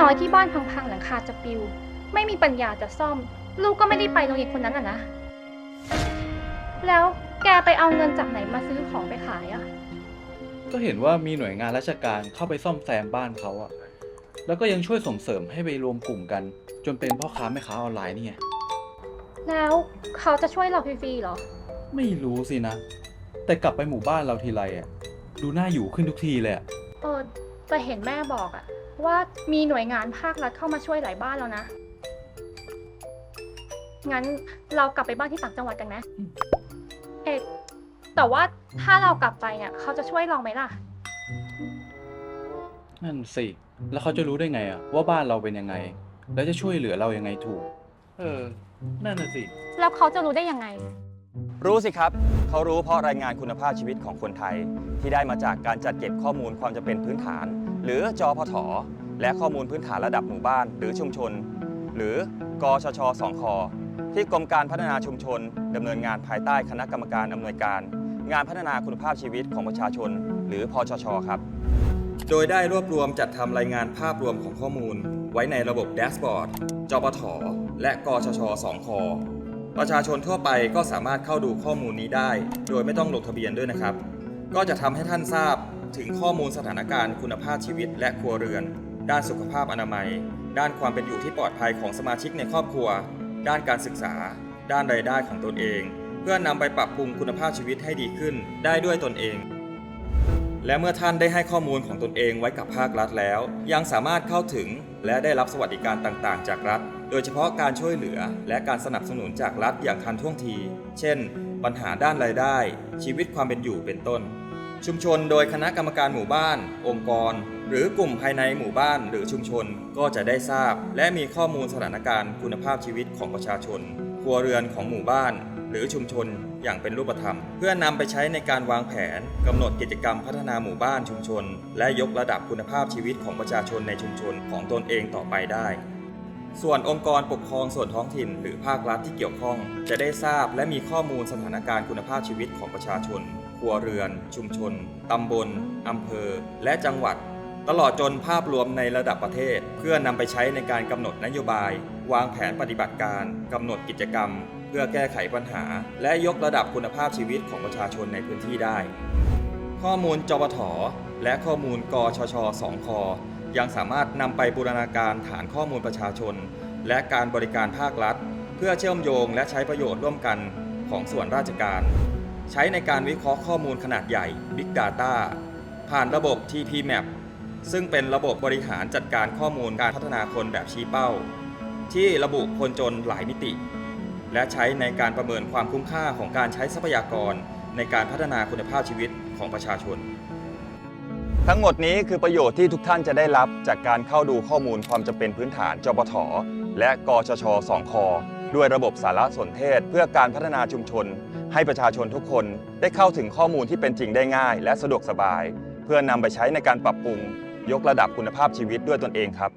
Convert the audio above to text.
น้อยที่บ้านพังๆหลังคาจะปิว ไม่มีปัญญาจะซ่อม ลูกก็ไม่ได้ไปโรงเรียนคนนั้นอะนะ แล้วแกไปเอาเงินจากไหนมาซื้อของไปขายอะ ก็เห็นว่ามีหน่วยงานราชการเข้าไปซ่อมแซมบ้านเขาอะแล้วก็ยังช่วยส่งเสริมให้ไปรวมกลุ่มกัน จนเป็นพ่อค้าแม่ค้าออนไลน์นี่ไง แล้วเขาจะช่วยเราฟรีๆเหรอ ไม่รู้สินะ แต่กลับไปหมู่บ้านเราทีไรอะดูน่าอยู่ขึ้นทุกทีเลยอะ เออแต่เห็นแม่บอกอะ ว่ามีหน่วยงานภาครัฐเข้ามาช่วยหลายบ้านแล้วนะ งั้นเรากลับไปบ้านที่ต่างจังหวัดกันไหมเอกแต่ว่าถ้าเรากลับไปเนี่ยเขาจะช่วยเราไหมล่ะ นั่นสิ แล้วเขาจะรู้ได้ไงอะว่าบ้านเราเป็นยังไง แล้วจะช่วยเหลือเรายังไงถูก เออ นั่นน่ะสิ แล้วเขาจะรู้ได้ยังไง รู้สิครับ เขารู้เพราะรายงานคุณภาพชีวิตของคนไทย ที่ได้มาจากการจัดเก็บข้อมูลความจำเป็นพื้นฐาน หรือจอพทและข้อมูลพื้นฐานระดับหมู่บ้านหรือชุมชน หรือกชชสองคที่กรมการพัฒนาชุมชนดำเนินงานภายใต้คณะกรรมการอำนวยการ งานพัฒนาคุณภาพชีวิตของประชาชน หรือพอชชครับ โดยได้รวบรวมจัดทำรายงานภาพรวมของข้อมูล ไว้ในระบบแดชบอร์ดจปทและกชชสองคประชาชนทั่วไปก็สามารถเข้าดูข้อมูลนี้ได้ โดยไม่ต้องลงทะเบียนด้วยนะครับ ก็จะทำให้ท่านทราบถึงข้อมูลสถานการณ์คุณภาพชีวิตและครัวเรือน ด้านสุขภาพอนามัย ด้านความเป็นอยู่ที่ปลอดภัยของสมาชิกในครอบครัว ด้านการศึกษา ด้านรายได้ของตนเอง เพื่อนำไปปรับปรุงคุณภาพชีวิตให้ดีขึ้นได้ด้วยตนเอง และเมื่อท่านได้ให้ข้อมูลของตนเองไว้กับภาครัฐแล้ว ยังสามารถเข้าถึงและได้รับสวัสดิการต่างๆ จากรัฐ โดยเฉพาะการช่วยเหลือและการสนับสนุนจากรัฐอย่างทันท่วงที เช่น ปัญหาด้านรายได้ ชีวิตความเป็นอยู่เป็นต้น ชุมชนโดยคณะกรรมการหมู่บ้าน องค์กร หรือกลุ่มภายในหมู่บ้านหรือชุมชนก็จะได้ทราบ และมีข้อมูลสถานการณ์คุณภาพชีวิตของประชาชน ครัวเรือนของหมู่บ้าน หรือชุมชนอย่างเป็นรูปธรรม เพื่อนำไปใช้ในการวางแผนกำหนดกิจกรรมพัฒนาหมู่บ้านชุมชน และยกระดับคุณภาพชีวิตของประชาชนในชุมชนของตนเองต่อไปได้ส่วนองค์กรปกครองส่วนท้องถิ่น หรือภาครัฐที่เกี่ยวข้อง จะได้ทราบและมีข้อมูลสถานการณ์คุณภาพชีวิตของประชาชน รัวเรือน ชุมชน ตำบล อำเภอ และจังหวัด ตลอดจนภาพรวมในระดับประเทศ เพื่อนำไปใช้ในการกำหนดนโยบาย วางแผนปฏิบัติการกำหนดกิจกรรม เพื่อแก้ไขปัญหา และยกระดับคุณภาพชีวิตของประชาชนในพื้นที่ได้ ข้อมูลจปทและข้อมูลกชชสองคยังสามารถนำไปบูรณาการฐานข้อมูลประชาชน และการบริการภาครัฐ เพื่อเชื่อมโยงและใช้ประโยชน์ร่วมกันของส่วนราชการ ใช้ในการวิเคราะห์ข้อมูลขนาดใหญ่ Big Data ผ่านระบบ TPMap ซึ่งเป็นระบบบริหารจัดการข้อมูลการพัฒนาคนแบบชี้เป้า ที่ระบุคนจนหลายมิติ และใช้ในการประเมินความคุ้มค่าของการใช้ทรัพยากรในการพัฒนาคุณภาพชีวิตของประชาชน ทั้งหมดนี้คือประโยชน์ที่ทุกท่านจะได้รับจากการเข้าดูข้อมูลความจำเป็นพื้นฐานจปทและกชชสองคด้วยระบบสารสนเทศ เพื่อการพัฒนาชุมชน ให้ประชาชนทุกคนได้เข้าถึงข้อมูลที่เป็นจริงได้ง่าย และสะดวกสบาย เพื่อนำไปใช้ในการปรับปรุง ยกระดับคุณภาพชีวิตด้วยตนเองครับ